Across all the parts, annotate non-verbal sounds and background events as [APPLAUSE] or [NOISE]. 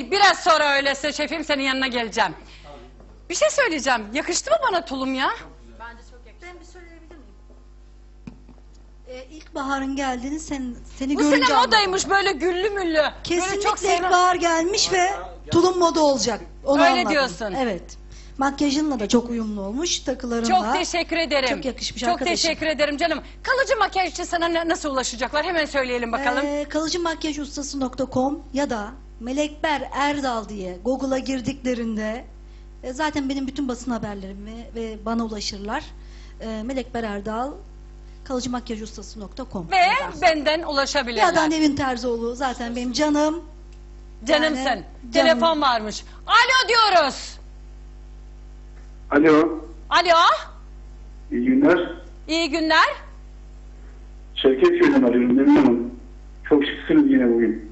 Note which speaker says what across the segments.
Speaker 1: Değil biraz sonra öyleyse şefim senin yanına geleceğim. Bir şey söyleyeceğim. Yakıştı mı bana tulum ya?
Speaker 2: Ben bir söyleyebilir miyim? Ee, ilkbaharın geldiğini sen, seni
Speaker 1: Bu
Speaker 2: görünce
Speaker 1: sene
Speaker 2: anladım.
Speaker 1: modaymış böyle güllü müllü. Böyle çok
Speaker 2: Kesinlikle
Speaker 1: sevmem.
Speaker 2: ilkbahar gelmiş ve tulum moda olacak. Onu
Speaker 1: Öyle
Speaker 2: anladım.
Speaker 1: diyorsun.
Speaker 2: Evet. Makyajınla da çok uyumlu olmuş takılarınla.
Speaker 1: Çok teşekkür ederim.
Speaker 2: Çok yakışmış
Speaker 1: Çok
Speaker 2: arkadaşım.
Speaker 1: teşekkür ederim canım. Kalıcı makyaj için sana nasıl ulaşacaklar? Hemen söyleyelim bakalım.
Speaker 2: Ee, kalıcımakyajustası.com ya da Melekber Erdal diye Google'a girdiklerinde e, zaten benim bütün basın haberlerimi ve bana ulaşırlar. E, Melekber Erdal kalıcımakyajustası.com
Speaker 1: Ve benden ulaşabilirler.
Speaker 2: ya da Nevin Terzioğlu zaten benim canım.
Speaker 1: Canımsın.
Speaker 2: Yani
Speaker 1: Telefon
Speaker 2: canım.
Speaker 1: varmış. Alo diyoruz.
Speaker 3: Alo,
Speaker 1: Alo.
Speaker 3: iyi günler.
Speaker 1: İyi günler.
Speaker 3: Çerkezköy'den arıyorum Nevin Hanım. Çok şıksınız yine bugün.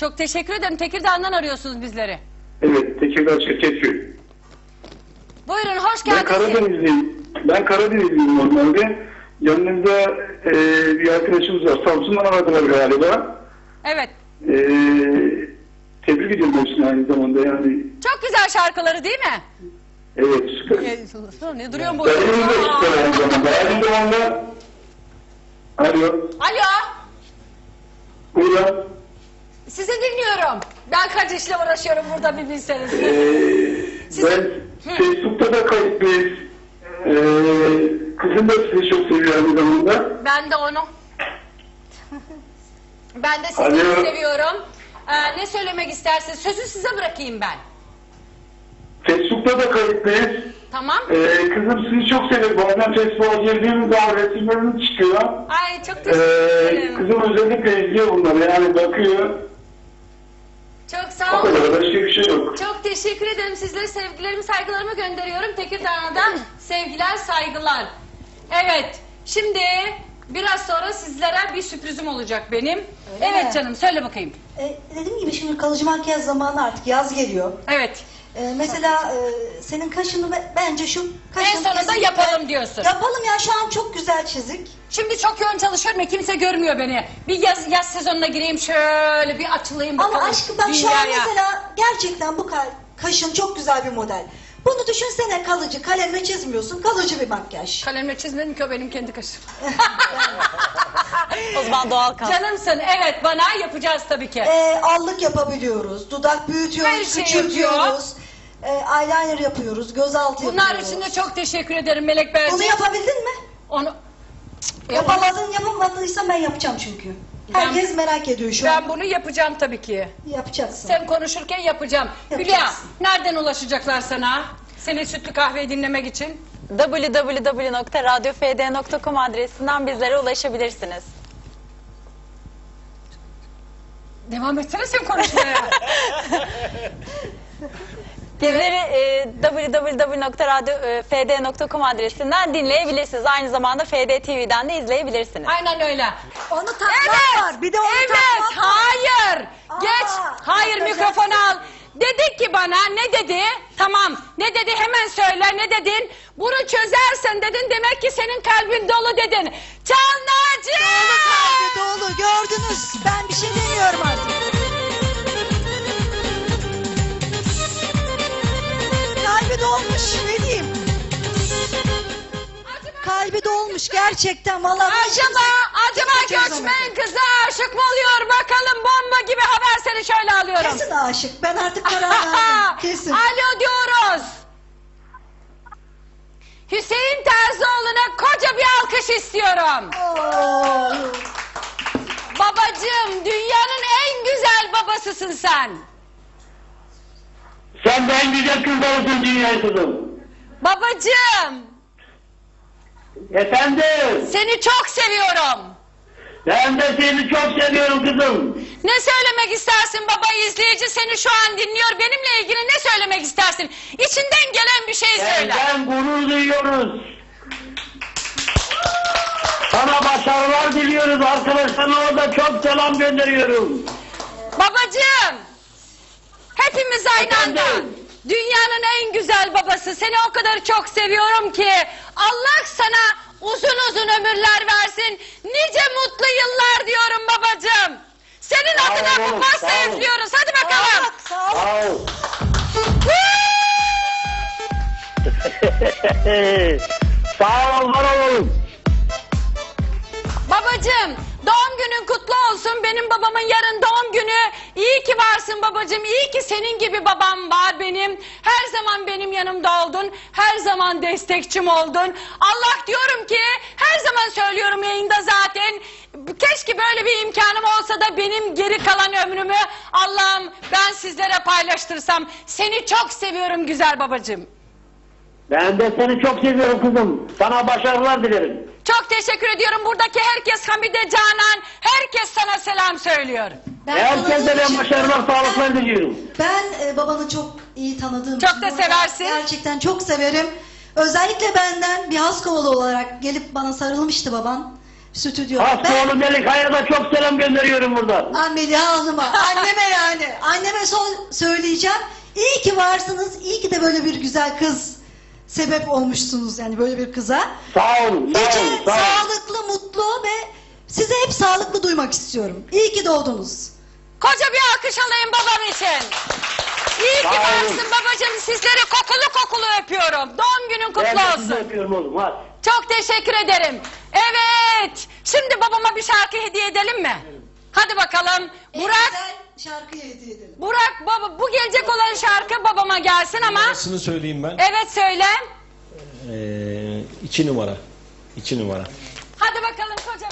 Speaker 1: Çok teşekkür ederim. Tekirdağ'dan arıyorsunuz bizleri.
Speaker 3: Evet, Tekirdağ Çerkezköy.
Speaker 1: Buyurun hoş
Speaker 3: Ben
Speaker 1: geldiniz.
Speaker 3: Karadenizliyim. Ben Karadenizliyim normalde. Yanınızda e, bir arkadaşımız var. Samsun'dan aradılar galiba.
Speaker 1: Evet.
Speaker 3: E, tebrik ediyorum hepsini aynı zamanda yani.
Speaker 1: Çok güzel şarkıları değil mi?
Speaker 3: Evet, süper.
Speaker 1: Ee, Ne duruyorsun bu?
Speaker 3: Dayımız da süper aynı zamanda. Aynı zamanda... Alo,
Speaker 1: Alo.
Speaker 3: buyurun.
Speaker 1: Sizi dinliyorum. Ben kaç işle uğraşıyorum burada bir bilseniz.
Speaker 3: Ee, ben Facebook'ta da kayıtlıyız. Ee, kızım da sizi çok seviyor aynı zamanda.
Speaker 1: Ben de onu. Ben de sizi
Speaker 3: Alo.
Speaker 1: seviyorum. Ee, ne söylemek istersiniz? Sözü size bırakayım ben.
Speaker 3: Facebook'ta da kayıtlıyız.
Speaker 1: Tamam.
Speaker 3: Ee, kızım sizi çok seviyor. Bazen Facebook'a girdiğim zaman resimleriniz çıkıyor.
Speaker 1: Ay çok
Speaker 3: Ee,
Speaker 1: teşekkür ederim.
Speaker 3: kızım özellikle izliyor bunları yani bakıyor.
Speaker 1: Çok sağ
Speaker 3: O kadar
Speaker 1: olun.
Speaker 3: Başka bir şey yok.
Speaker 1: Çok teşekkür ederim. Sizlere sevgilerimi, saygılarımı gönderiyorum. Tekirdağ'dan sevgiler, saygılar. Evet. Şimdi biraz sonra sizlere bir sürprizim olacak benim.
Speaker 2: Öyle
Speaker 1: evet
Speaker 2: mi?
Speaker 1: canım söyle bakayım.
Speaker 2: E, dediğim gibi şimdi kalıcı makyaj zamanı artık yaz geliyor.
Speaker 1: Evet.
Speaker 2: E, mesela e, senin kaşını be- bence şu kaşını
Speaker 1: En sonunda
Speaker 2: kesinlikle-
Speaker 1: yapalım diyorsun.
Speaker 2: Yapalım ya şu an çok güzel çizik.
Speaker 1: Şimdi çok yoğun çalışıyorum ya kimse görmüyor beni. Bir yaz yaz sezonuna gireyim şöyle bir açılayım bakalım.
Speaker 2: Ama aşkım bak şu an
Speaker 1: dünyaya.
Speaker 2: mesela gerçekten bu ka- kaşın çok güzel bir model. Bunu düşünsene kalıcı, kalemle çizmiyorsun, kalıcı bir makyaj.
Speaker 1: Kalemle çizmedim ki o benim kendi kaşım. [LAUGHS]
Speaker 4: O zaman doğal kal.
Speaker 1: Canımsın evet bana yapacağız tabii ki.
Speaker 2: Ee, allık yapabiliyoruz, dudak
Speaker 1: Her
Speaker 2: büyütüyoruz,
Speaker 1: şey
Speaker 2: küçültüyoruz. Ee, eyeliner yapıyoruz, gözaltı
Speaker 1: Bunlar
Speaker 2: yapıyoruz.
Speaker 1: için de çok teşekkür ederim Melek Beyciğim.
Speaker 2: Bunu yapabildin mi?
Speaker 1: Onu... E,
Speaker 2: Yapamadın, yapamadıysan ben yapacağım çünkü.
Speaker 1: Ben-
Speaker 2: Herkes merak ediyor şu an.
Speaker 1: Ben bunu yapacağım tabii ki.
Speaker 2: Yapacaksın.
Speaker 1: Sen konuşurken yapacağım.
Speaker 2: Yapacaksın.
Speaker 1: Hülya nereden ulaşacaklar sana? Senin sütlü kahveyi dinlemek için.
Speaker 4: www.radyofd.com adresinden bizlere ulaşabilirsiniz.
Speaker 1: Devam etsene sen konuşmaya. [LAUGHS]
Speaker 4: Bizleri e, www.radyofd.com adresinden dinleyebilirsiniz. Aynı zamanda FD TV'den de izleyebilirsiniz.
Speaker 1: Aynen öyle.
Speaker 2: Onu takmak
Speaker 1: Evet.
Speaker 2: var. Bir de onu
Speaker 1: evet.
Speaker 2: takmak var.
Speaker 1: Hayır.
Speaker 2: Aa,
Speaker 1: Geç. Hayır
Speaker 2: yapacaksın.
Speaker 1: mikrofonu al. Dedi ki bana ne dedi? Tamam. Ne dedi hemen söyle ne dedin? Bunu çözersen dedin demek ki senin kalbin dolu dedin. Çanlacı.
Speaker 2: Kalbi dolu gördünüz. Ben Dolmuş gerçekten vallahi.
Speaker 1: Acaba, acaba göçmen kızı aşık mı oluyor? Bakalım bomba gibi haber seni şöyle alıyorum.
Speaker 2: Kesin aşık. Ben artık [LAUGHS] karar verdim. Kesin.
Speaker 1: Alo diyoruz. Hüseyin Terzioğlu'na koca bir alkış istiyorum.
Speaker 2: Oo.
Speaker 1: Babacığım dünyanın en güzel babasısın sen.
Speaker 3: Sen de en güzel kızlarısın dünyayı kızım.
Speaker 1: Babacığım
Speaker 3: Efendim,
Speaker 1: seni çok seviyorum.
Speaker 3: ben de seni çok seviyorum kızım.
Speaker 1: Ne söylemek istersin baba izleyici seni şu an dinliyor. Benimle ilgili ne söylemek istersin? İçinden gelen bir şey söyle.
Speaker 3: Senden gurur duyuyoruz. Sana başarılar diliyoruz. Arkadaşlarına orada çok selam gönderiyorum.
Speaker 1: Babacığım hepimiz aynı anda.
Speaker 3: Efendim?
Speaker 1: Dünyanın en güzel babası seni o kadar çok seviyorum ki Allah sana uzun uzun ömürler versin. Nice mutlu yıllar diyorum babacığım. Senin
Speaker 3: sağ
Speaker 1: adına bu pasta üflüyoruz. Hadi bakalım.
Speaker 5: Sağ ol. Sağ ol. sağ ol, [LAUGHS] [LAUGHS] var olalım.
Speaker 1: Babacığım doğum günün kutlu olsun. Benim babamın yarın doğum günü. İyi ki varsın babacığım. İyi ki senin gibi babam var benim. Her zaman benim yanımda oldun. Her zaman destekçim oldun. Allah diyorum ki her zaman söylüyorum yayında zaten. Keşke böyle bir imkanım olsa da benim geri kalan ömrümü Allah'ım ben sizlere paylaştırsam. Seni çok seviyorum güzel babacığım.
Speaker 5: Ben de seni çok seviyorum kızım. Sana başarılar dilerim.
Speaker 1: Çok teşekkür ediyorum. Buradaki herkes Hamide Canan, herkes sana selam söylüyor.
Speaker 2: Ben
Speaker 5: Herkese
Speaker 2: tanıdığım
Speaker 5: ben
Speaker 2: için-
Speaker 5: başarılar, sağlıklar diliyorum.
Speaker 2: Ben e, babanı çok iyi tanıdığım
Speaker 1: Çok
Speaker 2: için
Speaker 1: da
Speaker 2: burada
Speaker 1: seversin.
Speaker 2: Gerçekten çok severim. Özellikle benden bir has kovalı olarak gelip bana sarılmıştı baban stüdyoda. Ben
Speaker 5: Hastoğlu Melik Hay'a da çok selam gönderiyorum buradan.
Speaker 2: Ameliha Hanım'a, anneme yani. Anneme son söyleyeceğim. İyi ki varsınız. İyi ki de böyle bir güzel kız sebep olmuşsunuz yani böyle bir kıza.
Speaker 5: Sağ olun, sağ
Speaker 2: Nice
Speaker 5: olun, sağ olun.
Speaker 2: sağlıklı, mutlu ve size hep sağlıklı duymak istiyorum. İyi ki doğdunuz.
Speaker 1: Koca bir alkış alayım babam için. İyi ki
Speaker 5: Sağ olun.
Speaker 1: varsın babacığım. Sizleri kokulu kokulu öpüyorum. Doğum günün
Speaker 5: Ben
Speaker 1: kutlu
Speaker 5: sizi
Speaker 1: olsun.
Speaker 5: öpüyorum oğlum, hadi.
Speaker 1: Çok teşekkür ederim. Evet. Şimdi babama bir şarkı hediye edelim mi? Hadi bakalım. Burak,
Speaker 2: şarkıyı hediye edelim.
Speaker 1: Burak baba bu gelecek olan şarkı babama gelsin ama.
Speaker 6: Numarasını söyleyeyim ben.
Speaker 1: Evet söyle.
Speaker 6: Ee, iki numara. İki numara.
Speaker 1: Hadi bakalım koca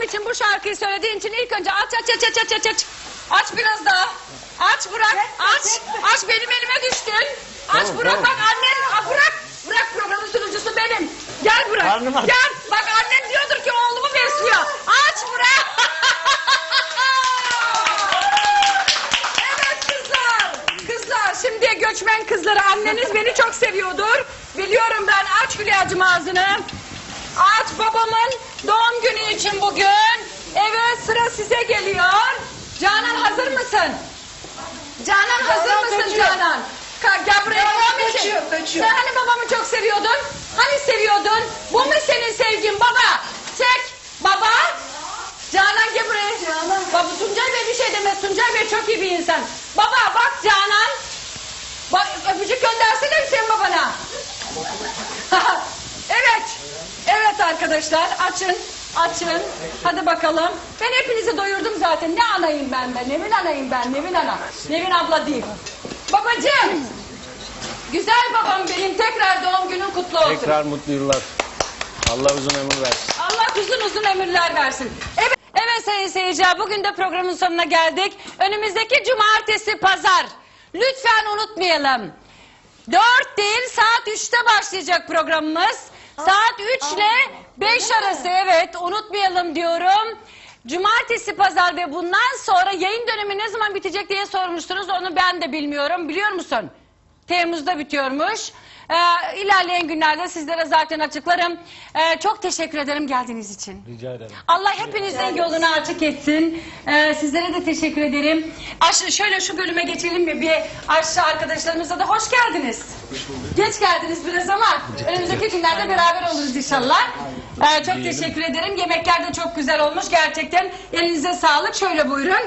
Speaker 1: Babam için bu şarkıyı söylediğin için ilk önce aç aç aç aç aç aç aç. Aç biraz daha. Aç bırak. Aç. Aç benim elime düştün. Aç bırak bak annen. Aa, bırak. Bırak programın sunucusu benim. Gel bırak.
Speaker 6: Karnım aç.
Speaker 1: Gel. Bak annem diyordur ki oğlumu besliyor. Aç bırak. evet kızlar. Kızlar şimdi göçmen kızları anneniz beni çok seviyordur. Biliyorum ben aç Hülya'cığım ağzını. Aç babamın doğum günü için bugün. Evet sıra size geliyor. Canan hazır mısın? Canan hazır mısın Canan? Ka- Gel buraya babam için. Sen hani babamı çok seviyordun? Hani seviyordun? Bu mu senin sevgin baba? Çek baba. Canan gel buraya. Canan. Baba Tuncay Bey bir şey demez. Tuncay Bey çok iyi bir insan. Baba bak Canan. Bak öpücük göndersene Hüseyin babana. [LAUGHS] evet. Evet arkadaşlar açın. Açın. Hadi bakalım. Ben hepinizi doyurdum zaten. Ne anayım ben ben? Nevin anayım ben. Nevin ana. Nevin abla değil. Babacığım. Güzel babam benim. Tekrar doğum günün kutlu olsun.
Speaker 6: Tekrar mutlu yıllar. Allah uzun ömür versin.
Speaker 1: Allah uzun uzun ömürler versin. Evet, evet sayın seyirciler bugün de programın sonuna geldik. Önümüzdeki cumartesi pazar. Lütfen unutmayalım. 4 değil saat 3'te başlayacak programımız. Saat 3 ile 5 arası evet unutmayalım diyorum. Cumartesi pazar ve bundan sonra yayın dönemi ne zaman bitecek diye sormuştunuz. Onu ben de bilmiyorum. Biliyor musun? Temmuz'da bitiyormuş. Ee, ilerleyen günlerde sizlere zaten açıklarım. Ee, çok teşekkür ederim geldiğiniz için.
Speaker 6: Rica ederim.
Speaker 1: Allah hepinizin yolunu açık etsin. Ee, sizlere de teşekkür ederim. Aş şöyle şu bölüme geçelim mi? Bir aşağı arkadaşlarımıza da hoş geldiniz. Geç geldiniz biraz ama önümüzdeki günlerde beraber oluruz inşallah. Ee, çok teşekkür ederim. Yemekler de çok güzel olmuş gerçekten. Elinize sağlık. Şöyle buyurun.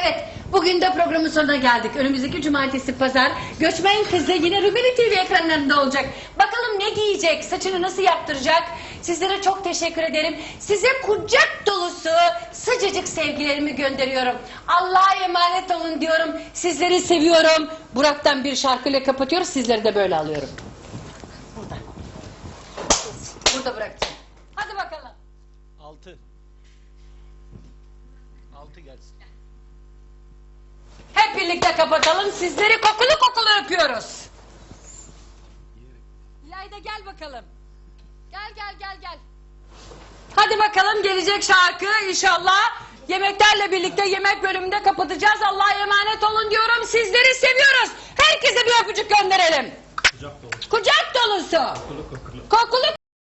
Speaker 1: Evet, bugün de programın sonuna geldik. Önümüzdeki cumartesi pazar Göçmen Kızı yine Rumeli TV ekranlarında olacak. Bakalım ne giyecek, saçını nasıl yaptıracak? Sizlere çok teşekkür ederim. Size kucak dolusu sıcacık sevgilerimi gönderiyorum. Allah'a emanet olun diyorum. Sizleri seviyorum. Burak'tan bir şarkıyla kapatıyoruz. Sizleri de böyle alıyorum. Burada. Burada bırakacağım. Hadi bakalım.
Speaker 6: Altı. Altı gelsin.
Speaker 1: Birlikte kapatalım. Sizleri kokulu kokulu öpüyoruz. İlayda gel bakalım. Gel gel gel gel. Hadi bakalım gelecek şarkı inşallah. Yemeklerle birlikte yemek bölümünde kapatacağız. Allah'a emanet olun diyorum. Sizleri seviyoruz. Herkese bir öpücük gönderelim. Kucak dolusu. Kokulu kokulu. Kokulu